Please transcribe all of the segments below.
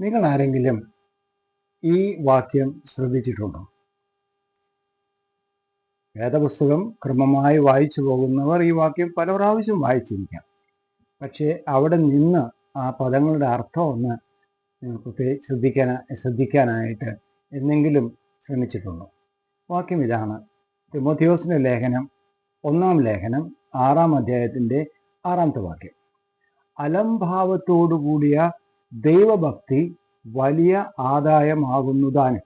നിങ്ങൾ ആരെങ്കിലും ഈ വാക്യം ശ്രദ്ധിച്ചിട്ടുണ്ടോ? വേദപുസ്തകം ക്രമമായി വായിച്ചു പോകുന്നവർ ഈ വാക്യം പല പ്രാവശ്യം വായിച്ചിരിക്കാം. പക്ഷേ അവിടെ നിന്ന് ആ പദങ്ങളുടെ അർത്ഥം ഒന്ന് പ്രത്യേകിച്ച് ശ്രദ്ധിക്കാൻ ശ്രദ്ധിക്കാനായിട്ട് എന്തെങ്കിലും ശ്രമിച്ചിട്ടുണ്ടോ? വാക്യം ഇതാണ്. തിമോത്തിയോസിന്റെ ലേഖനം ഒന്നാം ലേഖനം ആറാം അധ്യായത്തിന്റെ ആറാമത്തെ വാക്യം. അലംഭാവത്തോടുകൂടിയ ദൈവഭക്തി വലിയ ആദായമാകുന്നതാണ്.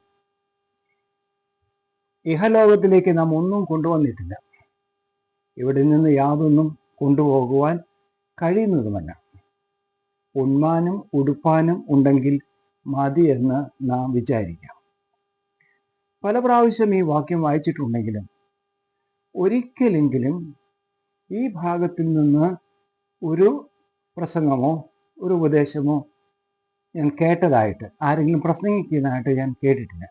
ഇഹലോകത്തിലേക്ക് നാം ഒന്നും കൊണ്ടുവന്നിട്ടില്ല. ഇവിടെ നിന്ന് യാതൊന്നും കൊണ്ടുപോകുവാൻ കഴിയുന്നതുമല്ല. ഉണ്മാനും ഉടുപ്പാനും ഉണ്ടെങ്കിൽ മതി എന്ന് നാം വിചാരിക്കാം. പല പ്രാവശ്യം ഈ വാക്യം വായിച്ചിട്ടുണ്ടെങ്കിലും ഒരിക്കലെങ്കിലും ഈ ഭാഗത്തിൽ നിന്ന് ഒരു പ്രസംഗമോ ഒരു ഉപദേശമോ ഞാൻ കേട്ടതായിട്ട്. ആരെങ്കിലും പ്രസംഗിക്കുന്നതായിട്ട് ഞാൻ കേട്ടിട്ടില്ല.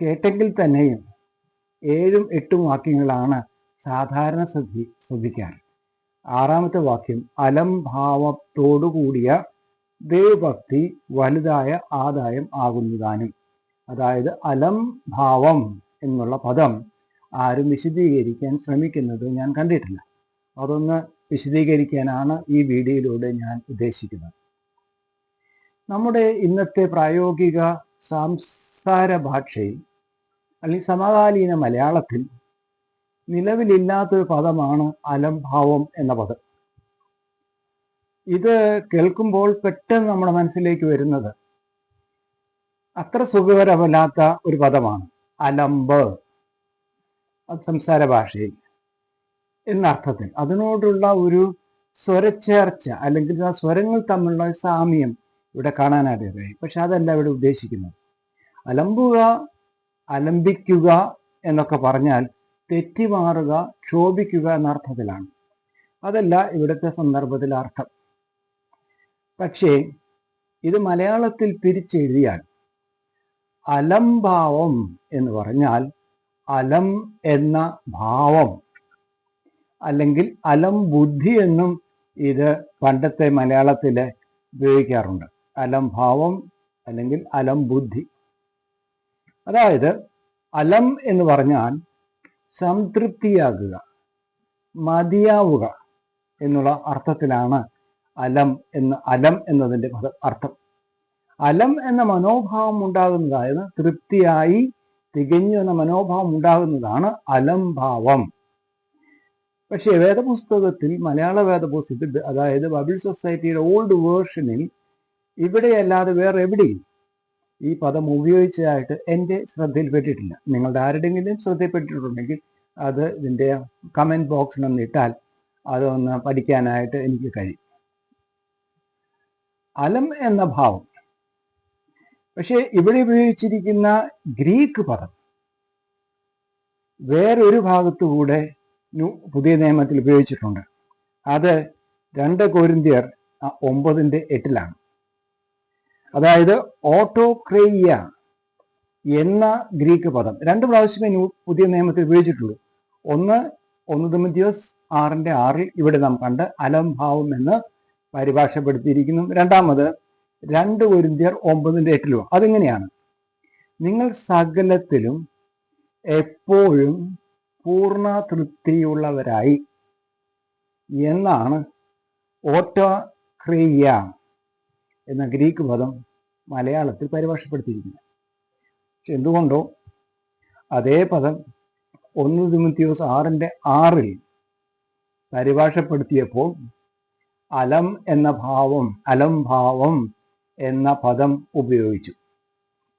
കേട്ടെങ്കിൽ തന്നെയും ഏഴും എട്ടും വാക്യങ്ങളാണ് സാധാരണ ശ്രദ്ധി ശ്രദ്ധിക്കാറ്. ആറാമത്തെ വാക്യം അലംഭാവത്തോടുകൂടിയ ദൈവഭക്തി വലുതായ ആദായം ആകുന്നതാനും അതായത് അലംഭാവം എന്നുള്ള പദം ആരും വിശദീകരിക്കാൻ ശ്രമിക്കുന്നത് ഞാൻ കണ്ടിട്ടില്ല. അതൊന്ന് വിശദീകരിക്കാനാണ് ഈ വീഡിയോയിലൂടെ ഞാൻ ഉദ്ദേശിക്കുന്നത്. നമ്മുടെ ഇന്നത്തെ പ്രായോഗിക സംസാര ഭാഷയിൽ അല്ലെങ്കിൽ സമകാലീന മലയാളത്തിൽ നിലവിലില്ലാത്തൊരു പദമാണ് അലംഭാവം എന്ന പദം. ഇത് കേൾക്കുമ്പോൾ പെട്ടെന്ന് നമ്മുടെ മനസ്സിലേക്ക് വരുന്നത് അത്ര സുഖകരമല്ലാത്ത ഒരു പദമാണ്. അലമ്പ് സംസാര ഭാഷയിൽ. എന്ന അർത്ഥത്തിൽ അതിനോടുള്ള ഒരു സ്വരച്ചേർച്ച അല്ലെങ്കിൽ ആ സ്വരങ്ങൾ തമ്മിലുള്ള സാമ്യം ഇവിടെ കാണാനായിട്ട് പക്ഷെ അതല്ല ഇവിടെ ഉദ്ദേശിക്കുന്നത്. അലമ്പുക അലമ്പിക്കുക എന്നൊക്കെ പറഞ്ഞാൽ തെറ്റിമാറുക ക്ഷോഭിക്കുക എന്ന അർത്ഥത്തിലാണ് അതല്ല ഇവിടുത്തെ സന്ദർഭത്തിൽ അർത്ഥം. പക്ഷേ ഇത് മലയാളത്തിൽ പിരിച്ചെഴുതിയാൽ അലംഭാവം എന്ന് പറഞ്ഞാൽ അലം എന്ന ഭാവം അല്ലെങ്കിൽ അലം ബുദ്ധി എന്നും ഇത് പണ്ടത്തെ മലയാളത്തിൽ ഉപയോഗിക്കാറുണ്ട്. അലം ഭാവം അല്ലെങ്കിൽ അലം ബുദ്ധി. അതായത് അലം എന്ന് പറഞ്ഞാൽ സംതൃപ്തിയാകുക മതിയാവുക എന്നുള്ള അർത്ഥത്തിലാണ് അലം എന്ന് അലം എന്നതിന്റെ അർത്ഥം. അലം എന്ന മനോഭാവം ഉണ്ടാകുന്നതായത് തൃപ്തിയായി തികഞ്ഞു എന്ന മനോഭാവം ഉണ്ടാകുന്നതാണ് അലംഭാവം പക്ഷേ വേദപുസ്തകത്തിൽ മലയാള വേദപുസ്തകത്തിൽ അതായത് ബബിൾ സൊസൈറ്റിയുടെ ഓൾഡ് വേർഷനിൽ ഇവിടെയല്ലാതെ വേറെ എവിടെയും ഈ പദം ഉപയോഗിച്ചതായിട്ട് എന്റെ ശ്രദ്ധയിൽപ്പെട്ടിട്ടില്ല നിങ്ങളുടെ ആരുടെങ്കിലും ശ്രദ്ധയിൽപ്പെട്ടിട്ടുണ്ടെങ്കിൽ അത് ഇതിന്റെ കമന്റ് ബോക്സിനൊന്ന് ഇട്ടാൽ അതൊന്ന് പഠിക്കാനായിട്ട് എനിക്ക് കഴിയും. അലം എന്ന ഭാവം. പക്ഷേ ഇവിടെ ഉപയോഗിച്ചിരിക്കുന്ന ഗ്രീക്ക് പദം വേറൊരു ഭാഗത്തുകൂടെ പുതിയ നിയമത്തിൽ ഉപയോഗിച്ചിട്ടുണ്ട്. അത് രണ്ട് കോരിന്തിയർ ഒമ്പതിന്റെ എട്ടിലാണ്. അതായത് ഓട്ടോക്രേയ എന്ന ഗ്രീക്ക് പദം. രണ്ട് പ്രാവശ്യമേ പുതിയ നിയമത്തിൽ ഉപയോഗിച്ചിട്ടുള്ളൂ. ഒന്ന് ഒന്ന് തിമത്യോസ് ആറിന്റെ ആറിൽ ഇവിടെ നാം കണ്ട് അലംഭാവം എന്ന് പരിഭാഷപ്പെടുത്തിയിരിക്കുന്നു. രണ്ടാമത് രണ്ട് ഒരുന്തിയർ ഒമ്പതിന്റെ എട്ടിലും അതെങ്ങനെയാണ്? നിങ്ങൾ സകലത്തിലും എപ്പോഴും പൂർണ തൃപ്തിയുള്ളവരായി എന്നാണ് ഓട്ടോക്രിയ എന്ന ഗ്രീക്ക് പദം മലയാളത്തിൽ പരിഭാഷപ്പെടുത്തിയിരിക്കുന്നത് പക്ഷെ എന്തുകൊണ്ടോ അതേ പദം ഒന്ന് തിമത്യോസ് ആറിന്റെ ആറിൽ പരിഭാഷപ്പെടുത്തിയപ്പോൾ അലം എന്ന ഭാവം അലം ഭാവം എന്ന പദം ഉപയോഗിച്ചു.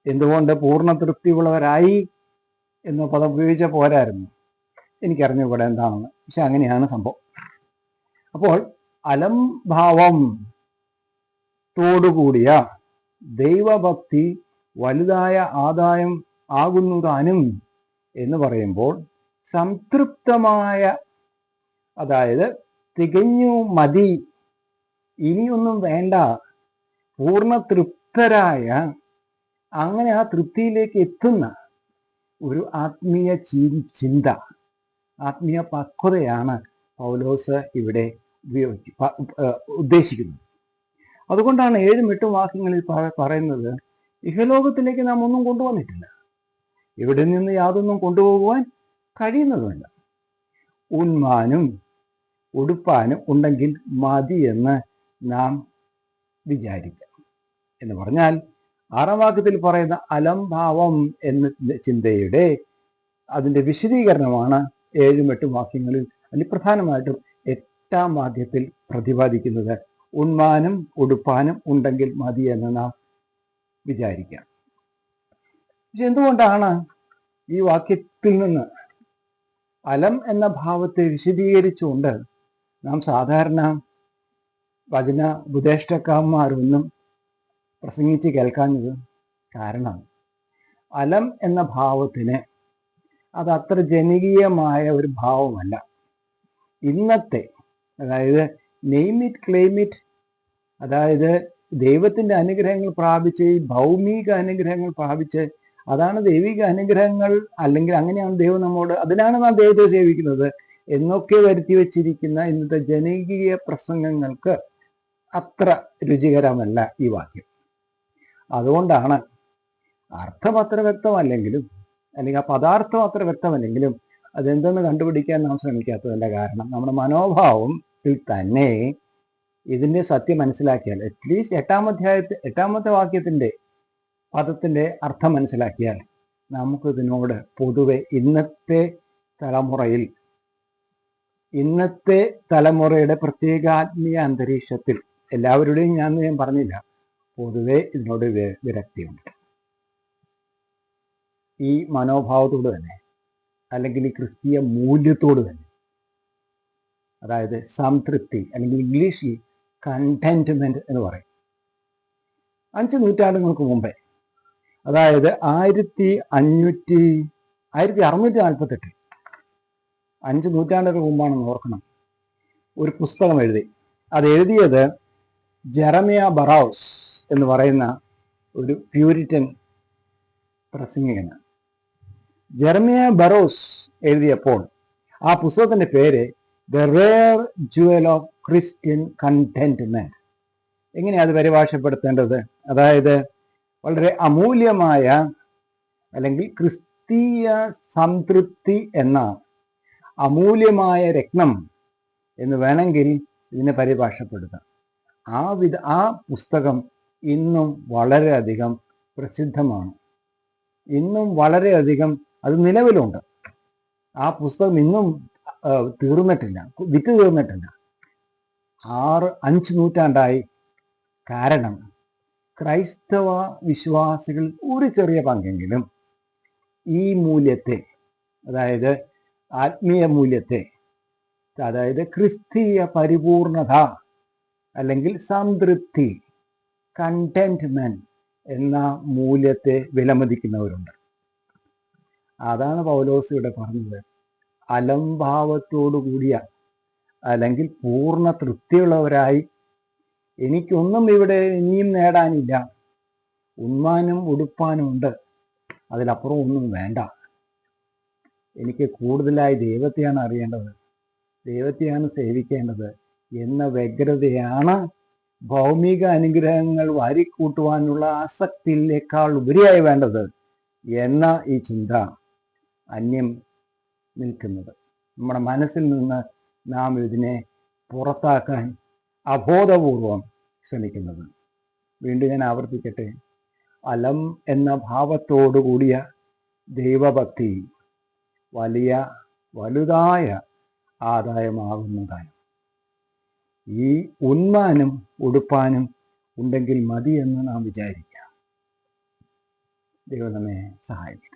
എന്തുകൊണ്ട് പൂർണ തൃപ്തിയുള്ളവരായി എന്ന പദം ഉപയോഗിച്ച പോരായിരുന്നു? എനിക്കറിഞ്ഞുകൂടെ എന്താണെന്ന് പക്ഷെ അങ്ങനെയാണ് സംഭവം. അപ്പോൾ അലം ഭാവം തോടുകൂടിയ ദൈവഭക്തി വലുതായ ആദായം ആകുന്നു താനും എന്ന് പറയുമ്പോൾ സംതൃപ്തമായ അതായത് തികഞ്ഞു മതി ഇനിയൊന്നും വേണ്ട പൂർണ തൃപ്തരായ അങ്ങനെ ആ തൃപ്തിയിലേക്ക് എത്തുന്ന ഒരു ആത്മീയ ചിന്ത ആത്മീയ പക്വതയാണ് പൗലോസ് ഇവിടെ ഉപയോഗിക്കുക ഉദ്ദേശിക്കുന്നത്. അതുകൊണ്ടാണ് ഏഴും എട്ടും വാക്യങ്ങളിൽ പറയുന്നത് ഇഹലോകത്തിലേക്ക് നാം ഒന്നും കൊണ്ടുവന്നിട്ടില്ല. ഇവിടെ നിന്ന് യാതൊന്നും കൊണ്ടുപോകുവാൻ കഴിയുന്നതുമില്ല ഉന്മാനും ഉടുപ്പാനും ഉണ്ടെങ്കിൽ മതി എന്ന് നാം വിചാരിക്കാം. എന്ന് പറഞ്ഞാൽ ആറാം വാക്യത്തിൽ പറയുന്ന അലംഭാവം എന്ന ചിന്തയുടെ അതിന്റെ വിശദീകരണമാണ് ഏഴും എട്ടും വാക്യങ്ങളിൽ അതിൽ പ്രധാനമായിട്ടും എട്ടാം വാക്യത്തിൽ പ്രതിപാദിക്കുന്നത്. ഉന്മാനും ഉടുപ്പാനും ഉണ്ടെങ്കിൽ മതി എന്ന് നാം വിചാരിക്കാം. പക്ഷെ എന്തുകൊണ്ടാണ് ഈ വാക്യത്തിൽ നിന്ന് അലം എന്ന ഭാവത്തെ വിശദീകരിച്ചുകൊണ്ട് നാം സാധാരണ വചന ഉപദേഷ്ടക്കാന്മാരൊന്നും പ്രസംഗിച്ച് കേൾക്കാഞ്ഞത് കാരണം അലം എന്ന ഭാവത്തിന് അത് അത്ര ജനകീയമായ ഒരു ഭാവമല്ല. ഇന്നത്തെ അതായത് നെയിം ഇറ്റ് ക്ലെയിം ഇറ്റ് അതായത് ദൈവത്തിന്റെ അനുഗ്രഹങ്ങൾ പ്രാപിച്ച് ഈ ഭൗമിക അനുഗ്രഹങ്ങൾ പ്രാപിച്ച് അതാണ് ദൈവിക അനുഗ്രഹങ്ങൾ അല്ലെങ്കിൽ അങ്ങനെയാണ് ദൈവം നമ്മോട് അതിനാണ് നാം ദൈവത്തെ സേവിക്കുന്നത് എന്നൊക്കെ വരുത്തി വെച്ചിരിക്കുന്ന ഇന്നത്തെ ജനകീയ പ്രസംഗങ്ങൾക്ക് അത്ര രുചികരമല്ല ഈ വാക്യം. അതുകൊണ്ടാണ് അർത്ഥം അത്ര വ്യക്തമല്ലെങ്കിലും അല്ലെങ്കിൽ ആ പദാർത്ഥം അത്ര വ്യക്തമല്ലെങ്കിലും അതെന്തെന്ന് കണ്ടുപിടിക്കാൻ നാം ശ്രമിക്കാത്തതിന്റെ കാരണം നമ്മുടെ മനോഭാവത്തിൽ തന്നെ ഇതിന്റെ സത്യം മനസ്സിലാക്കിയാൽ അറ്റ്ലീസ്റ്റ് എട്ടാം അധ്യായത്തിൽ എട്ടാമത്തെ വാക്യത്തിന്റെ പദത്തിന്റെ അർത്ഥം മനസ്സിലാക്കിയാൽ നമുക്കിതിനോട് പൊതുവെ ഇന്നത്തെ തലമുറയിൽ ഇന്നത്തെ തലമുറയുടെ പ്രത്യേക ആത്മീയ അന്തരീക്ഷത്തിൽ എല്ലാവരുടെയും ഞാൻ ഞാൻ പറഞ്ഞില്ല പൊതുവെ ഇതിനോട് വിരക്തിയുണ്ട്. ഈ മനോഭാവത്തോട് തന്നെ അല്ലെങ്കിൽ ക്രിസ്തീയ മൂല്യത്തോട് തന്നെ അതായത് സംതൃപ്തി അല്ലെങ്കിൽ ഇംഗ്ലീഷിൽ കണ്ടെന്റ്മെന്റ് എന്ന് പറയും. അഞ്ച് നൂറ്റാണ്ടുകൾക്ക് മുമ്പേ അതായത് ആയിരത്തി അഞ്ഞൂറ്റി ആയിരത്തി അറുന്നൂറ്റി നാൽപ്പത്തെട്ട് അഞ്ച് നൂറ്റാണ്ടുകൾക്ക് മുമ്പാണെന്ന് ഓർക്കണം ഒരു പുസ്തകം എഴുതി. അത് എഴുതിയത് ജെറമിയ ബറൌസ് എന്ന് പറയുന്ന ഒരു പ്യൂരിറ്റൻ പ്രസംഗികനാണ്. ജെറമിയ ബറോസ് എഴുതിയപ്പോൾ ആ പുസ്തകത്തിന്റെ പേര് the rare jewel of Christian contentment എങ്ങനെയാണ് അത് പരിഭാഷപ്പെടുത്തേണ്ടത്? അതായത് വളരെ അമൂല്യമായ അല്ലെങ്കിൽ ക്രിസ്തീയ സംതൃപ്തി എന്ന അമൂല്യമായ രത്നം എന്ന് വേണമെങ്കിൽ ഇതിനെ പരിഭാഷപ്പെടുത്താം. ആ വിധ ആ പുസ്തകം ഇന്നും വളരെയധികം പ്രസിദ്ധമാണ്. ഇന്നും വളരെയധികം അത് നിലവിലുണ്ട്. ആ പുസ്തകം ഇന്നും തീർന്നിട്ടില്ല. വിറ്റ് തീർന്നിട്ടില്ല. ആറ് അഞ്ച് നൂറ്റാണ്ടായി. കാരണം ക്രൈസ്തവ വിശ്വാസികൾ ഒരു ചെറിയ പങ്കെങ്കിലും ഈ മൂല്യത്തെ അതായത് ആത്മീയ മൂല്യത്തെ അതായത് ക്രിസ്തീയ പരിപൂർണത അല്ലെങ്കിൽ സംതൃപ്തി കണ്ടന്റ്മെന്റ് എന്ന മൂല്യത്തെ വിലമതിക്കുന്നവരുണ്ട്. അതാണ് പൗലോസ് ഇവിടെ പറഞ്ഞത്. അലംഭാവത്തോടു കൂടിയ അല്ലെങ്കിൽ പൂർണ തൃപ്തിയുള്ളവരായി എനിക്കൊന്നും ഇവിടെ ഇനിയും നേടാനില്ല. ഉണ്മാനും ഉടുപ്പാനും ഉണ്ട്. അതിലപ്പുറം ഒന്നും വേണ്ട. എനിക്ക് കൂടുതലായി ദൈവത്തെയാണ് അറിയേണ്ടത്. ദൈവത്തെയാണ് സേവിക്കേണ്ടത് എന്ന വ്യഗ്രതയാണ് ഭൗമിക അനുഗ്രഹങ്ങൾ വാരിക്കൂട്ടുവാനുള്ള ആസക്തിയിലേക്കാൾ ഉപരിയായി വേണ്ടത് എന്ന ഈ ചിന്ത. അന്യം നിൽക്കുന്നത്. നമ്മുടെ മനസ്സിൽ നിന്ന് നാം ഇതിനെ പുറത്താക്കാൻ അബോധപൂർവം ശ്രമിക്കുന്നത്. വീണ്ടും ഞാൻ ആവർത്തിക്കട്ടെ. അലം എന്ന ഭാവത്തോടു കൂടിയ ദൈവഭക്തി വലിയ വലുതായ ആദായമാകുന്നതാണ് ഈ ഉന്മാനും ഉടുപ്പാനും ഉണ്ടെങ്കിൽ മതി എന്ന് നാം വിചാരിക്കാം. ദൈവം നമ്മെ സഹായിക്കട്ടെ.